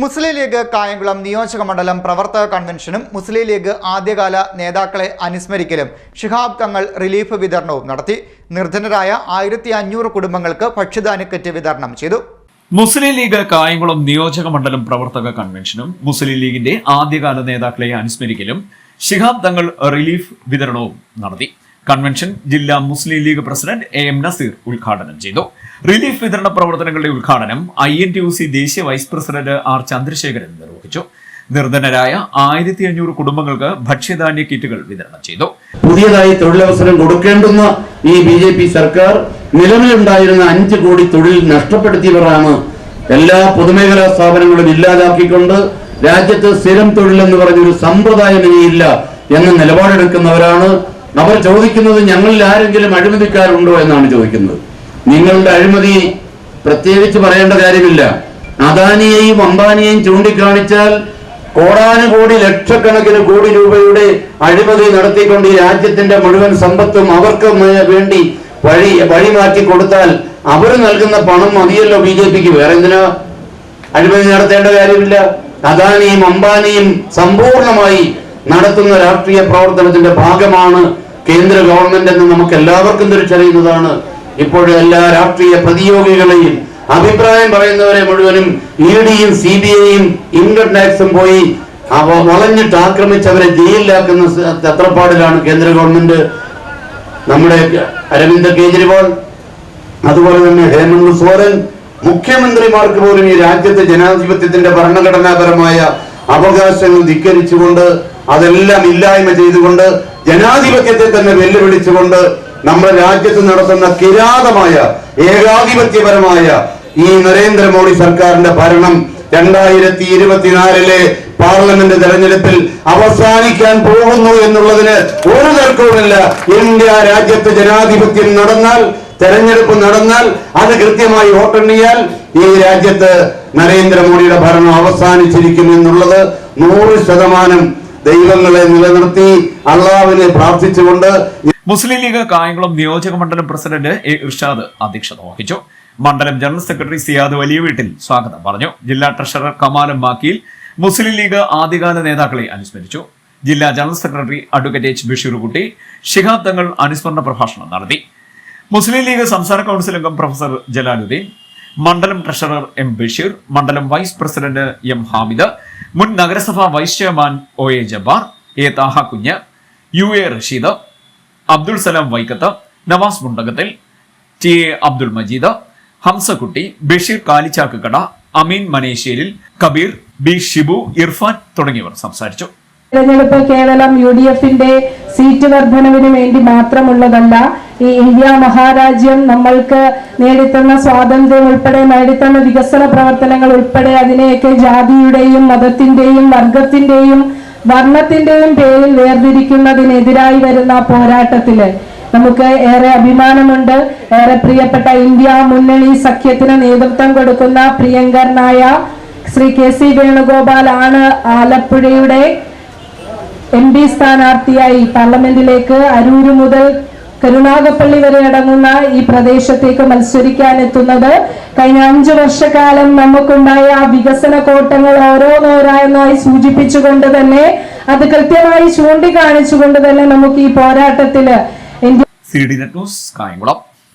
മുസ്ലിം league Kayamkulam നിയോജക മണ്ഡലം പ്രവർത്തക കൺവെൻഷനും മുസ്ലിം ലീഗ് ആദ്യകാല നേതാക്കളെ അനുസ്മരിക്കലും ഷിഹാബ് തങ്ങൾ റിലീഫ് വിതരണവും നടത്തി. നിർധനരായ ആയിരത്തി അഞ്ഞൂറ് കുടുംബങ്ങൾക്ക് ഭക്ഷ്യധാന്യ കിറ്റ് വിതരണം ചെയ്തു. മുസ്ലിം ലീഗ് കായംകുളം നിയോജക മണ്ഡലം പ്രവർത്തക കൺവെൻഷനും മുസ്ലിം ലീഗിന്റെ ആദ്യകാല നേതാക്കളെ അനുസ്മരിക്കലും ഷിഹാബ് തങ്ങൾ റിലീഫ് വിതരണവും നടത്തി. കൺവെൻഷൻ ജില്ലാ Muslim League president A M Naseer ഉദ്ഘാടനം ചെയ്തു. റിലീഫ് വിതരണ പ്രവർത്തനങ്ങളുടെ ഉദ്ഘാടനം I N T U C ദേശീയ വൈസ് പ്രസിഡന്റ് ആർ ചന്ദ്രശേഖരൻ നിർവഹിച്ചു. നിർധനരായ ആയിരത്തി അഞ്ഞൂറ് കുടുംബങ്ങൾക്ക് ഭക്ഷ്യധാന്യ കിറ്റുകൾ വിതരണം ചെയ്തു. പുതിയതായി തൊഴിലവസരം കൊടുക്കേണ്ടുന്ന ഈ ബി ജെ പി സർക്കാർ നിലവിലുണ്ടായിരുന്ന അഞ്ച് കോടി തൊഴിൽ നഷ്ടപ്പെടുത്തിയവരാണ് എല്ലാ പൊതുമേഖലാ സ്ഥാപനങ്ങളും ഇല്ലാതാക്കിക്കൊണ്ട് രാജ്യത്ത് സ്ഥിരം തൊഴിൽ എന്ന് പറഞ്ഞൊരു സമ്പ്രദായം ഇനിയില്ല എന്ന നിലപാടെടുക്കുന്നവരാണ് അവർ ചോദിക്കുന്നത് ഞങ്ങളിൽ ആരെങ്കിലും അഴിമതിക്കാരുണ്ടോ എന്നാണ് ചോദിക്കുന്നത്. നിങ്ങളുടെ അഴിമതി പ്രത്യേകിച്ച് പറയേണ്ട കാര്യമില്ല. അദാനിയെയും അംബാനിയെയും ചൂണ്ടിക്കാണിച്ചാൽ കോടാനുകോടി ലക്ഷക്കണക്കിന് കോടി രൂപയുടെ അഴിമതി നടത്തിക്കൊണ്ട് ഈ രാജ്യത്തിന്റെ മുഴുവൻ സമ്പത്തും അവർക്ക് വേണ്ടി വഴി വഴിമാറ്റി കൊടുത്താൽ അവർ നൽകുന്ന പണം മതിയല്ലോ ബി ജെ പിക്ക്. വേറെ എന്തിനാ അഴിമതി നടത്തേണ്ട കാര്യമില്ല. അദാനിയും അംബാനിയും സമ്പൂർണമായി നടത്തുന്ന രാഷ്ട്രീയ പ്രവർത്തനത്തിന്റെ ഭാഗമാണ് കേന്ദ്ര ഗവൺമെന്റ് എന്ന് നമുക്ക് എല്ലാവർക്കും തിരിച്ചറിയുന്നതാണ്. ഇപ്പോഴും എല്ലാ രാഷ്ട്രീയ പ്രതിയോഗികളെയും അഭിപ്രായം പറയുന്നവരെ മുഴുവനും ഇ ഡിയും സി ബി ഐയും ഇൻകം ടാക്സും പോയി അവ വളഞ്ഞിട്ട് ആക്രമിച്ചവരെ ജയിലിലാക്കുന്ന തത്രപ്പാടിലാണ് കേന്ദ്ര ഗവൺമെന്റ്. നമ്മുടെ അരവിന്ദ് കേജ്രിവാൾ അതുപോലെ തന്നെ ഹേമന്ത് സോറൻ മുഖ്യമന്ത്രിമാർക്ക് പോലും ഈ രാജ്യത്തെ ജനാധിപത്യത്തിന്റെ ഭരണഘടനാപരമായ അവകാശങ്ങൾ ധിക്കരിച്ചുകൊണ്ട് അതെല്ലാം ഇല്ലായ്മ ചെയ്തുകൊണ്ട് ജനാധിപത്യത്തെ തന്നെ വെല്ലുവിളിച്ചുകൊണ്ട് നമ്മുടെ രാജ്യത്ത് നടത്തുന്ന കിരാതമായ ഏകാധിപത്യപരമായ ഈ നരേന്ദ്രമോദി സർക്കാരിന്റെ ഭരണം രണ്ടായിരത്തി ഇരുപത്തിനാലിലെ പാർലമെന്റ് തെരഞ്ഞെടുപ്പിൽ അവസാനിക്കാൻ പോകുന്നു എന്നുള്ളതിന് ഒരു തർക്കവുമില്ല. ഇന്ത്യ രാജ്യത്ത് ജനാധിപത്യം നടന്നാൽ തെരഞ്ഞെടുപ്പ് നടന്നാൽ അത് കൃത്യമായി വോട്ടെണ്ണിയാൽ ഈ രാജ്യത്ത് നരേന്ദ്രമോദിയുടെ ഭരണം അവസാനിച്ചിരിക്കും എന്നുള്ളത് നൂറ് ശതമാനം ദൈവങ്ങളെ നിലനിർത്തി അള്ളാവിനെ പ്രാർത്ഥിച്ചുകൊണ്ട് മുസ്ലിം ലീഗ് കായംകുളം നിയോജക മണ്ഡലം പ്രസിഡന്റ് എ ഇർഷാദ് അധ്യക്ഷത വഹിച്ചു. മണ്ഡലം ജനറൽ സെക്രട്ടറി സിയാദ് വലിയ വീട്ടിൽ സ്വാഗതം പറഞ്ഞു. ജില്ലാ ട്രഷറർ കമാലം മാക്കിയിൽ മുസ്ലിം ലീഗ് ആദ്യകാല നേതാക്കളെ അനുസ്മരിച്ചു. ജില്ലാ general secretary advocate H Basheerkutty Shihab Thangal അനുസ്മരണ പ്രഭാഷണം നടത്തി. മുസ്ലിം ലീഗ് സംസ്ഥാന കൗൺസിൽ അംഗം പ്രൊഫസർ ജലാലുദ്ദീൻ മണ്ഡലം ട്രഷറർ എം ബഷീർ മണ്ഡലം വൈസ് പ്രസിഡന്റ് എം ഹാമിദ് മുൻ നഗരസഭാ vice chairman O A Jabbar A Thaha Kunju U A Rasheed Abdul Salam Vaikkath Navas Mundakathil T A Abdul Majeed Hamsakutty Basheer കാലിച്ചാക്കുകട Ameen മനേശ്ശേരിൽ Kabeer B Shibu Irfan തുടങ്ങിയവർ സംസാരിച്ചു. തെരഞ്ഞെടുപ്പ് കേവലം യു ഡി എഫിന്റെ seat വർധനവിന് വേണ്ടി മാത്രമുള്ളതല്ല ഈ ഇന്ത്യ മഹാരാജ്യം നമ്മൾക്ക് നേടിത്തന്ന സ്വാതന്ത്ര്യം ഉൾപ്പെടെ നേടിത്തന്ന വികസന പ്രവർത്തനങ്ങൾ ഉൾപ്പെടെ അതിനെയൊക്കെ ജാതിയുടെയും മതത്തിന്റെയും വർഗത്തിന്റെയും വർണത്തിന്റെയും പേരിൽ വേർതിരിക്കുന്നതിനെതിരായി വരുന്ന പോരാട്ടത്തിൽ നമുക്ക് ഏറെ അഭിമാനമുണ്ട്. ഏറെ പ്രിയപ്പെട്ട ഇന്ത്യ മുന്നണി സഖ്യത്തിന് നേതൃത്വം കൊടുക്കുന്ന പ്രിയങ്കരനായ ശ്രീ കെ സി വേണുഗോപാൽ ആണ് ആലപ്പുഴയുടെ എം പി സ്ഥാനാർത്ഥിയായി. പാർലമെന്റിലേക്ക് അരൂര് മുതൽ കരുനാഗപ്പള്ളി വരെ അടങ്ങുന്ന ഈ പ്രദേശത്തേക്ക് മത്സരിക്കാൻ എത്തുന്നത് കഴിഞ്ഞ അഞ്ചു വർഷക്കാലം നമുക്കുണ്ടായ ആ വികസന കോട്ടങ്ങൾ ഓരോന്നോരോന്നായി സൂചിപ്പിച്ചുകൊണ്ട് തന്നെ അത് കൃത്യമായി ചൂണ്ടിക്കാണിച്ചുകൊണ്ട് തന്നെ നമുക്ക് ഈ പോരാട്ടത്തിൽ ഇന്ത്യ